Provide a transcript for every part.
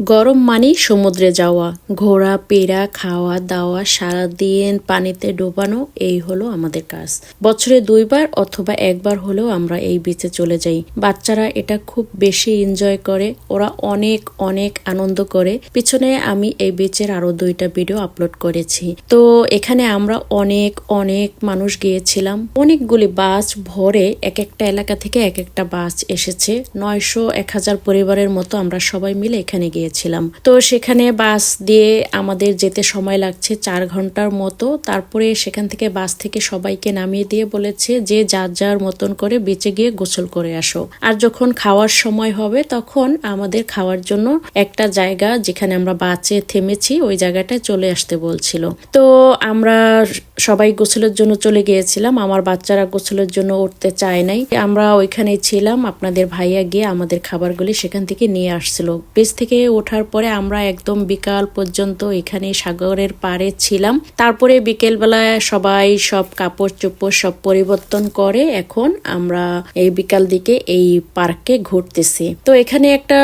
গরম মানেই সমুদ্রে যাওয়া, ঘোরা, পেরা, খাওয়া, দাওয়া, সারাদিন পানিতে ডোবানো, এই হলো আমাদের কাজ। বছরে দুইবার অথবা একবার হলেও আমরা এই বিচে চলে যাই। বাচ্চারা এটা খুব বেশি এনজয় করে, ওরা অনেক অনেক আনন্দ করে। পিছনে আমি এই বিচের আরও দুইটা ভিডিও আপলোড করেছি। তো এখানে আমরা অনেক অনেক মানুষ গিয়েছিলাম। অনেকগুলি বাস ভরে এক একটা এলাকা থেকে এক একটা বাস এসেছে। নয়শো, এক হাজার পরিবারের মতো আমরা সবাই মিলে এখানে গিয়েছিলাম। তো সেখানে বাস দিয়ে আমাদের যেতে সময় লাগছে চার ঘণ্টার মতো। তারপরে সেখান থেকে বাস থেকে সবাইকে নামিয়ে দিয়ে বলেছে যে যার যার মতন করে বেঁচে গিয়ে গোসল করে আসো। আর যখন খাওয়ার সময় হবে, তখন আমাদের খাওয়ার জন্য একটা জায়গা যেখানে আমরা বাসে থেমেছি, ওই জায়গাটায় চলে আসতে বলছিল। তো আমরা সবাই গোসলের জন্য চলে গিয়েছিলাম। আমার বাচ্চারা গোসলের জন্য উঠতে চায় নাই। আমরা ওইখানে ছিলাম। আপনাদের ভাইয়া গিয়ে আমাদের খাবারগুলি সেখান থেকে নিয়ে আসছিল। বেস থেকে ওঠার পরে আমরা একদম বিকাল পর্যন্ত এখানে সাগরের পাড়ে ছিলাম। তারপরে বিকেলবেলায় সবাই সব কাপড় চোপড় সব পরিবর্তন করে এখন আমরা এই বিকাল দিকে এই পার্কে ঘুরতেছি। তো এখানে একটা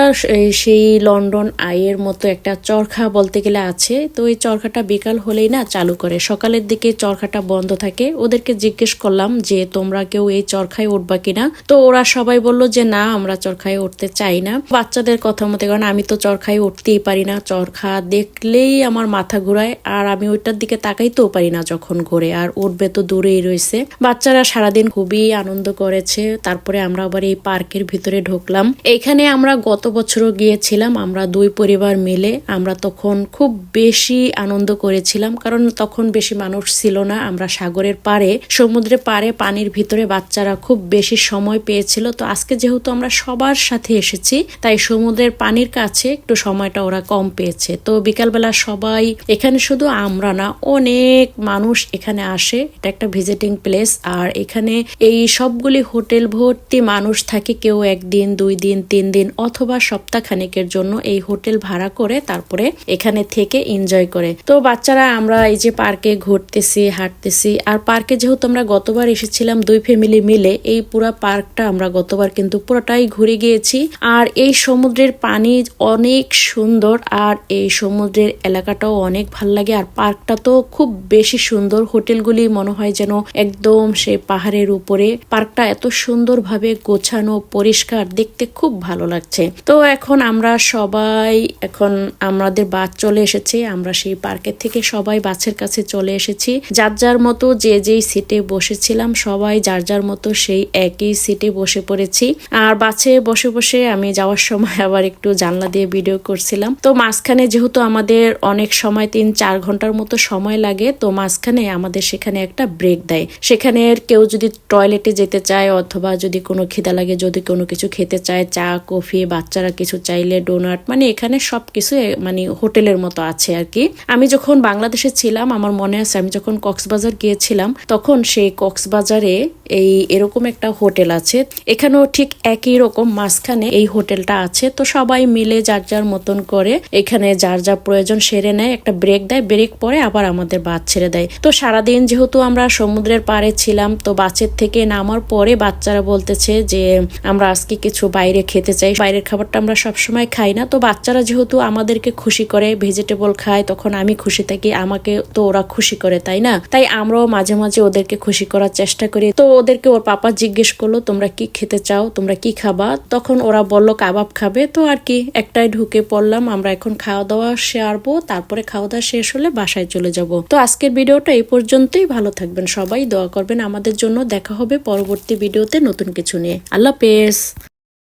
সেই লন্ডন আইয়ের মতো একটা চরখা বলতে গেলে আছে। তো এই চরখাটা বিকাল হলেই না চালু করে। সকালের দিকে চরখাটা বন্ধ থাকে। ওদেরকে জিজ্ঞেস করলাম যে, তোমরা কেউ এই চরখায় উঠবা কিনা? তো ওরা সবাই বলল যে, না, আমরা চরখায় উঠতে চাই না। বাচ্চাদের কথা মতে কারণ আমি তো চরখায় উঠতেই পারি না, চরখা দেখলেই আমার মাথা ঘুরায়, আর আমি ওইটার দিকে তাকাইতেও পারি না যখন ঘুরে, আর উঠবে তো দূরেই রয়েছে। বাচ্চারা সারাদিন খুবই আনন্দ করেছে, তারপরে আমরা আবার এই পার্কের ভিতরে ঢুকলাম। এখানে আমরা গত বছরও গিয়েছিলাম, আমরা দুই পরিবার মিলে, আমরা তখন খুব বেশি আনন্দ করেছিলাম, কারণ তখন বেশি মানুষ ছিল না, আমরা সাগরের পাড়ে সমুদ্রে পাড়ে, পানির ভিতরে বাচ্চারা খুব বেশি সময় পেয়েছিল। তো আজকে যেহেতু আমরা সবার সাথে এসেছি, তাই সমুদ্রের পানির কাছে একটু সময়টা ওরা কম পেয়েছে। তো বিকালবেলা সবাই এখানে শুধু আমরা না, অনেক মানুষ এখানে আসে। এটা একটা ভিজিটিং প্লেস আর এখানে এই সবগুলি হোটেল ভর্তি মানুষ থাকে কেউ একদিন, দুই দিন, তিন দিন অথবা সপ্তাহ খানেকের জন্য এই হোটেল ভাড়া করে তারপরে এখানে থেকে এনজয় করে। তো বাচ্চারা, আমরা এই যে পার্কে ঘুরতেছি, হাঁটতেছি, আর পার্কে যেহেতু আমরা গতবার এসেছিলাম দুই ফ্যামিলি মিলে, এই পুরো পার্কটা আমরা গতবার কিন্তু পুরোটাই ঘুরে গিয়েছি। আর এই সমুদ্রের পানি অনেক সুন্দর আর এই সমুদ্রের এলাকাটাও অনেক ভালো লাগে আর পার্কটা তো খুব বেশি সুন্দর। হোটেলগুলি মনে হয় যেন একদম সে পাহাড়ের উপরে। পার্কটা এত সুন্দরভাবে গোছানো, পরিষ্কার, দেখতে খুব ভালো লাগছে। তো এখন আমরা সবাই, এখন আমাদের বাস চলে এসেছে। আমরা সেই পার্কের থেকে সবাই বাসের কাছে চলে এসেছি। যার যার মতো যে যেই সিটে বসেছিলাম, সবাই যার যার মতো সেই একই সিটে বসে পড়েছি। আর বাসে বসে বসে আমি যাওয়ার সময় আবার একটু জানলা দিয়ে ভিডিও করছিলাম। তো মাঝখানে যেহেতু আমাদের অনেক সময় তিন চার ঘণ্টার মতো সময় লাগে, তো মাঝখানে আমাদের সেখানে একটা ব্রেক দেয়। সেখানে কেউ যদি টয়লেটে যেতে চায় অথবা যদি কোনো খিদা লাগে, যদি কোনো কিছু খেতে চায়, চা, কফি, বাচ্চারা কিছু চাইলে ডোনাট মানে এখানে সব কিছু মানে হোটেলের মতো আছে আর কি। আমি যখন বাংলাদেশে ছিলাম, আমার মনে আছে আমি যখন কক্সবাজার গিয়েছিলাম, তখন সেই কক্সবাজারে এই এরকম একটা হোটেল আছে। এখানেও ঠিক একই রকম মাঝখানে এই হোটেলটা আছে। তো সবাই মিলে যার যার মতন করে এখানে যার যা প্রয়োজন সেরে নেয়, একটা ব্রেক দেয় ব্রেক পরে আবার আমাদের বাস ছেড়ে দেয়। তো সারাদিন যেহেতু আমরা সমুদ্রের পাড়ে ছিলাম, তো বাসের থেকে নামার পরে বাচ্চারা বলতেছে যে, আমরা আজকে কিছু বাইরে খেতে চাই। বাইরের খাবারটা আমরা সবসময় খাই না। তো বাচ্চারা যেহেতু আমাদেরকে খুশি করে ভেজিটেবল খায়, তখন আমি খুশি থাকি, আমাকে তো ওরা খুশি করে, তাই না? তাই আমরাও মাঝে মাঝে ওদেরকে খুশি করার চেষ্টা করি। তো ওদেরকে ওর পাপা জিজ্ঞেস করল, তোমরা কি খেতে চাও? তোমরা কি খাবা? তখন ওরা বলল, কাবাব খাবে। তো আর কি, একটাই ঢুকে পড়লাম, আমরা এখন খাওয়া দাওয়া সারবো, তারপরে খাওয়া দাওয়া শেষ হলে বাসায় চলে যাব। তো আজকের ভিডিওটা এই পর্যন্তই, ভালো থাকবেন সবাই, দোয়া করবেন আমাদের জন্য, দেখা হবে পরবর্তী ভিডিওতে নতুন কিছু নিয়ে। আল্লাহ পেস